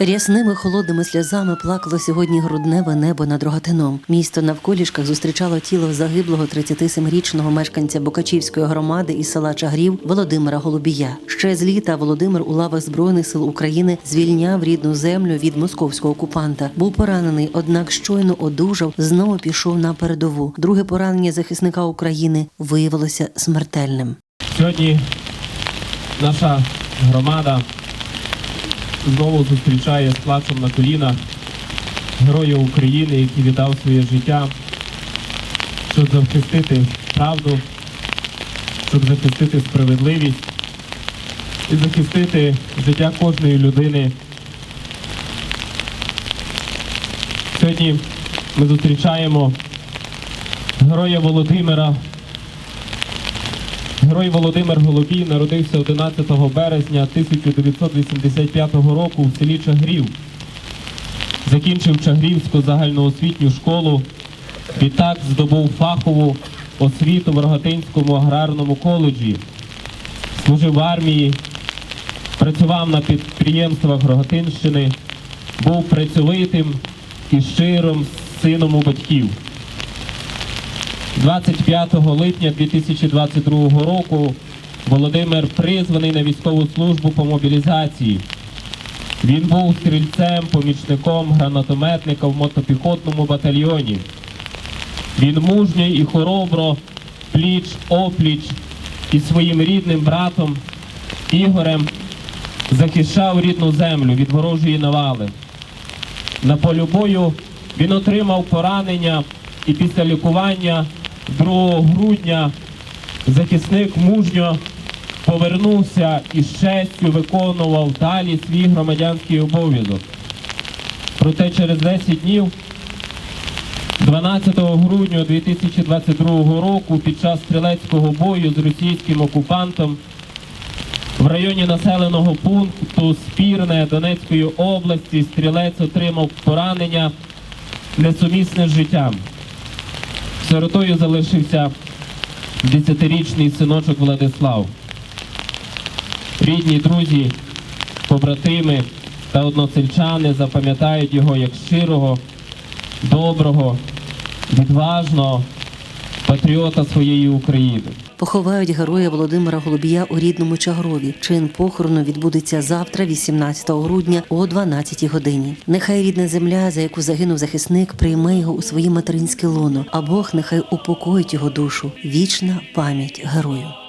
Рясними холодними сльозами плакало сьогодні грудневе небо над Рогатином. Місто на вколішках зустрічало тіло загиблого 37-річного мешканця Бокачівської громади із села Чагрів Володимира Голубія. Ще з літа Володимир у лавах збройних сил України звільняв рідну землю від московського окупанта. Був поранений, однак щойно одужав, знову пішов на передову. Друге поранення захисника України виявилося смертельним. Сьогодні наша громада знову зустрічає з плачем на колінах героя України, який віддав своє життя, щоб захистити правду, щоб захистити справедливість і захистити життя кожної людини. Сьогодні ми зустрічаємо героя Володимира Герой Володимир Голубій народився 11 березня 1985 року в селі Чагрів. Закінчив Чагрівську загальноосвітню школу. Відтак здобув фахову освіту в Рогатинському аграрному коледжі. Служив в армії, працював на підприємствах Рогатинщини, був працьовитим і щирим сином у батьків. 25 липня 2022 року Володимир призваний на військову службу по мобілізації. Він був стрільцем, помічником гранатометника в мотопіхотному батальйоні. Він мужньо і хоробро, пліч опліч із своїм рідним братом Ігорем захищав рідну землю від ворожої навали. На полю бою він отримав поранення і після лікування 2 грудня захисник мужньо повернувся і з честю виконував далі свій громадянський обов'язок. Проте через 10 днів, 12 грудня 2022 року, під час стрілецького бою з російським окупантом в районі населеного пункту Спірне Донецької області стрілець отримав поранення несумісне з життям. Сиротою залишився 10-річний синочок Владислав. Рідні друзі, побратими та односельчани запам'ятають його як щирого, доброго, відважного патріота своєї України. Поховають героя Володимира Голубія у рідному Чагрові. Чин похорону відбудеться завтра, 18 грудня о 12 годині. Нехай рідна земля, за яку загинув захисник, прийме його у своє материнське лоно, а Бог нехай упокоїть його душу. Вічна пам'ять герою.